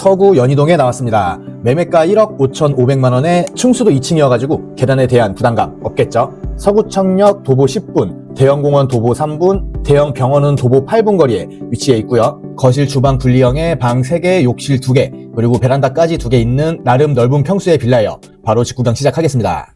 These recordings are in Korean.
서구 연희동에 나왔습니다. 매매가 1억 5,500만 원에 층수도 2층이어가지고 계단에 대한 부담감 없겠죠? 서구청역 도보 10분, 대형공원 도보 3분, 대형 병원은 도보 8분 거리에 위치해 있고요. 거실 주방 분리형에 방 3개, 욕실 2개, 그리고 베란다까지 2개 있는 나름 넓은 평수의 빌라예요. 바로 직구경 시작하겠습니다.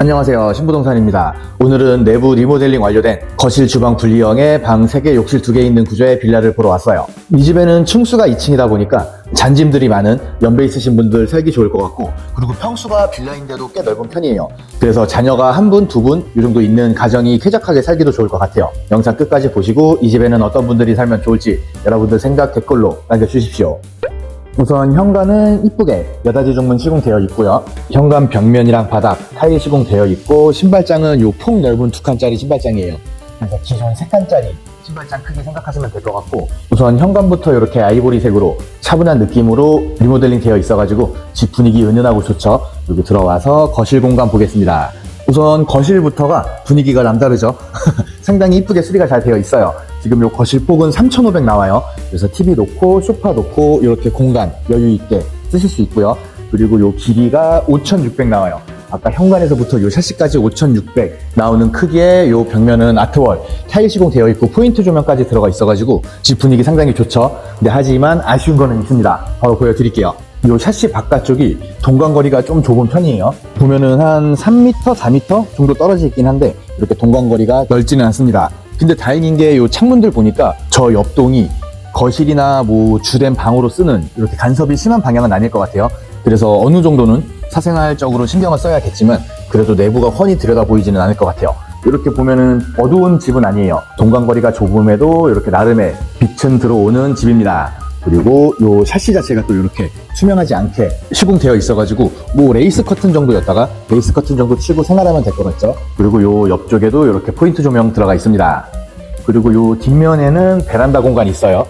안녕하세요. 신부동산입니다. 오늘은 내부 리모델링 완료된 거실 주방 분리형에 방 3개, 욕실 2개 있는 구조의 빌라를 보러 왔어요. 이 집에는 층수가 2층이다 보니까 잔짐들이 많은 연배 있으신 분들 살기 좋을 것 같고 그리고 평수가 빌라인데도 꽤 넓은 편이에요. 그래서 자녀가 한 분, 두 분 이 정도 있는 가정이 쾌적하게 살기도 좋을 것 같아요. 영상 끝까지 보시고 이 집에는 어떤 분들이 살면 좋을지 여러분들 생각 댓글로 남겨주십시오. 우선 현관은 이쁘게 여닫이 종문 시공되어 있고요. 현관 벽면이랑 바닥 타일 시공되어 있고 신발장은 요 폭 넓은 두 칸짜리 신발장이에요. 그래서 기존 세 칸짜리 신발장 크기 생각하시면 될 것 같고 우선 현관부터 이렇게 아이보리색으로 차분한 느낌으로 리모델링 되어 있어가지고 집 분위기 은은하고 좋죠. 그리고 들어와서 거실 공간 보겠습니다. 우선 거실부터가 분위기가 남다르죠. 상당히 이쁘게 수리가 잘 되어 있어요. 지금 요 거실 폭은 3,500 나와요. 그래서 TV 놓고 소파 놓고 이렇게 공간 여유 있게 쓰실 수 있고요. 그리고 요 길이가 5,600 나와요. 아까 현관에서부터 요 샤시까지 5,600 나오는 크기의 요 벽면은 아트월 타일 시공 되어 있고 포인트 조명까지 들어가 있어가지고 집 분위기 상당히 좋죠. 근데 하지만 아쉬운 거는 있습니다. 바로 보여드릴게요. 요 샤시 바깥쪽이 동간거리가 좀 좁은 편이에요. 보면은 한 3m, 4m 정도 떨어져 있긴 한데 이렇게 동간거리가 넓지는 않습니다. 근데 다행인 게요 창문들 보니까 저 옆동이 거실이나 뭐 주된 방으로 쓰는 이렇게 간섭이 심한 방향은 아닐 것 같아요. 그래서 어느 정도는 사생활적으로 신경을 써야겠지만 그래도 내부가 훤히 들여다 보이지는 않을 것 같아요. 이렇게 보면은 어두운 집은 아니에요. 동간거리가 좁음에도 이렇게 나름의 빛은 들어오는 집입니다. 그리고 요 샤시 자체가 또 이렇게 투명하지 않게 시공되어 있어가지고 뭐 레이스 커튼 정도였다가 레이스 커튼 정도 치고 생활하면 될 것 같죠. 그리고 요 옆쪽에도 이렇게 포인트 조명 들어가 있습니다. 그리고 요 뒷면에는 베란다 공간이 있어요.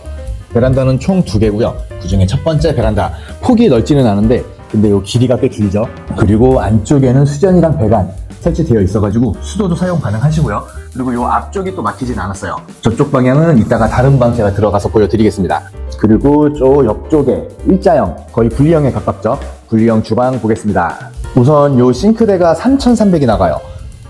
베란다는 총 두 개고요. 그 중에 첫 번째 베란다 폭이 넓지는 않은데 근데 요 길이가 꽤 길죠. 그리고 안쪽에는 수전이랑 배관 설치되어 있어가지고 수도도 사용 가능하시고요. 그리고 요 앞쪽이 또 막히진 않았어요. 저쪽 방향은 이따가 다른 방 제가 들어가서 보여드리겠습니다. 그리고 저 옆쪽에 일자형 거의 분리형에 가깝죠. 분리형 주방 보겠습니다. 우선 요 싱크대가 3,300이 나가요.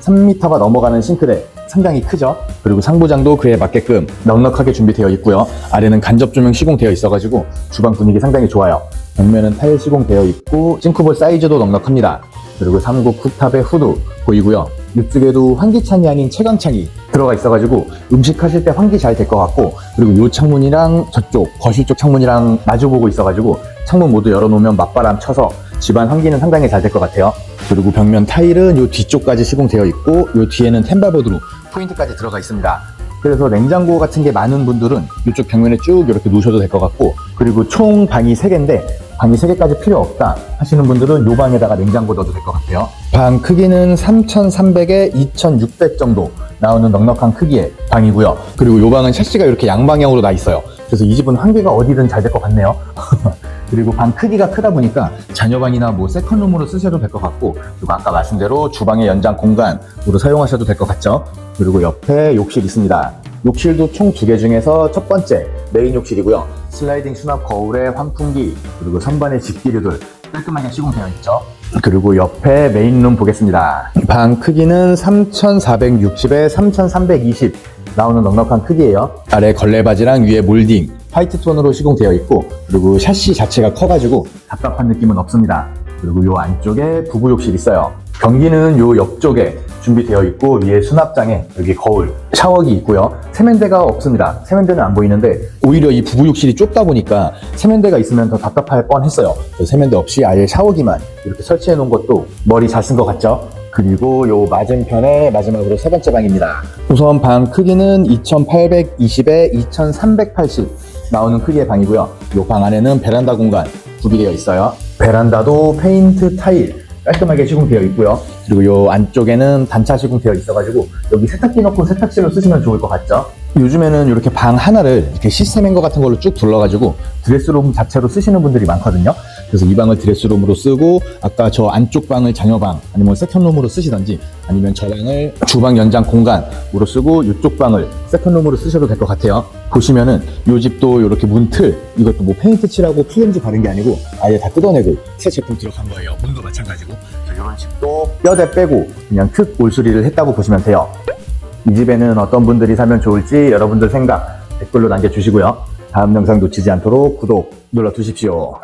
3m가 넘어가는 싱크대 상당히 크죠. 그리고 상부장도 그에 맞게끔 넉넉하게 준비되어 있고요. 아래는 간접 조명 시공되어 있어가지고 주방 분위기 상당히 좋아요. 벽면은 타일 시공되어 있고 싱크볼 사이즈도 넉넉합니다. 그리고 삼국 쿡탑의 후드 보이고요. 이쪽에도 환기창이 아닌 채광창이 들어가 있어가지고 음식 하실 때 환기 잘 될 것 같고 그리고 이 창문이랑 저쪽 거실 쪽 창문이랑 마주보고 있어가지고 창문 모두 열어놓으면 맞바람 쳐서 집안 환기는 상당히 잘 될 것 같아요. 그리고 벽면 타일은 이 뒤쪽까지 시공되어 있고 이 뒤에는 템바보드로 포인트까지 들어가 있습니다. 그래서 냉장고 같은 게 많은 분들은 이쪽 벽면에 쭉 이렇게 놓으셔도 될 것 같고 그리고 총 방이 3개인데 방이 3개까지 필요 없다 하시는 분들은 이 방에다가 냉장고 넣어도 될 것 같아요. 방 크기는 3,300에 2,600 정도 나오는 넉넉한 크기의 방이고요. 그리고 이 방은 샤시가 이렇게 양방향으로 나 있어요. 그래서 이 집은 환기가 어디든 잘 될 것 같네요. 그리고 방 크기가 크다 보니까 자녀방이나 뭐 세컨룸으로 쓰셔도 될 것 같고 그리고 아까 말씀대로 주방의 연장 공간으로 사용하셔도 될 것 같죠. 그리고 옆에 욕실 있습니다. 욕실도 총 두 개 중에서 첫 번째 메인 욕실이고요. 슬라이딩 수납 거울에 환풍기 그리고 선반에 집기류들 깔끔하게 시공되어 있죠. 그리고 옆에 메인룸 보겠습니다. 방 크기는 3460에 3320 나오는 넉넉한 크기예요. 아래 걸레바지랑 위에 몰딩 화이트 톤으로 시공되어 있고 그리고 샤시 자체가 커가지고 답답한 느낌은 없습니다. 그리고 요 안쪽에 부부욕실 있어요. 변기는 요 옆쪽에 준비되어 있고 위에 수납장에 여기 거울, 샤워기 있고요. 세면대가 없습니다. 세면대는 안 보이는데 오히려 이 부부욕실이 좁다 보니까 세면대가 있으면 더 답답할 뻔했어요. 그래서 세면대 없이 아예 샤워기만 이렇게 설치해 놓은 것도 머리 잘 쓴 것 같죠? 그리고 요 맞은편에 마지막으로 세 번째 방입니다. 우선 방 크기는 2820에 2380 나오는 크기의 방이고요. 요 방 안에는 베란다 공간 구비되어 있어요. 베란다도 페인트 타일 깔끔하게 시공되어 있고요. 그리고 요 안쪽에는 단차 시공되어 있어가지고 여기 세탁기 넣고 세탁실로 쓰시면 좋을 것 같죠? 요즘에는 이렇게 방 하나를 이렇게 시스템 행거 같은 걸로 쭉 둘러가지고 드레스룸 자체로 쓰시는 분들이 많거든요. 그래서 이 방을 드레스룸으로 쓰고 아까 저 안쪽 방을 자녀방 아니면 세컨룸으로 쓰시던지 아니면 저 방을 주방 연장 공간으로 쓰고 이쪽 방을 세컨룸으로 쓰셔도 될 것 같아요. 보시면은 이 집도 이렇게 문틀 이것도 뭐 페인트 칠하고 PMG 바른 게 아니고 아예 다 뜯어내고 새 제품 들어간 거예요. 문도 마찬가지고 이런 집도 뼈대 빼고 그냥 특 올수리를 했다고 보시면 돼요. 이 집에는 어떤 분들이 사면 좋을지 여러분들 생각 댓글로 남겨주시고요. 다음 영상 놓치지 않도록 구독 눌러두십시오.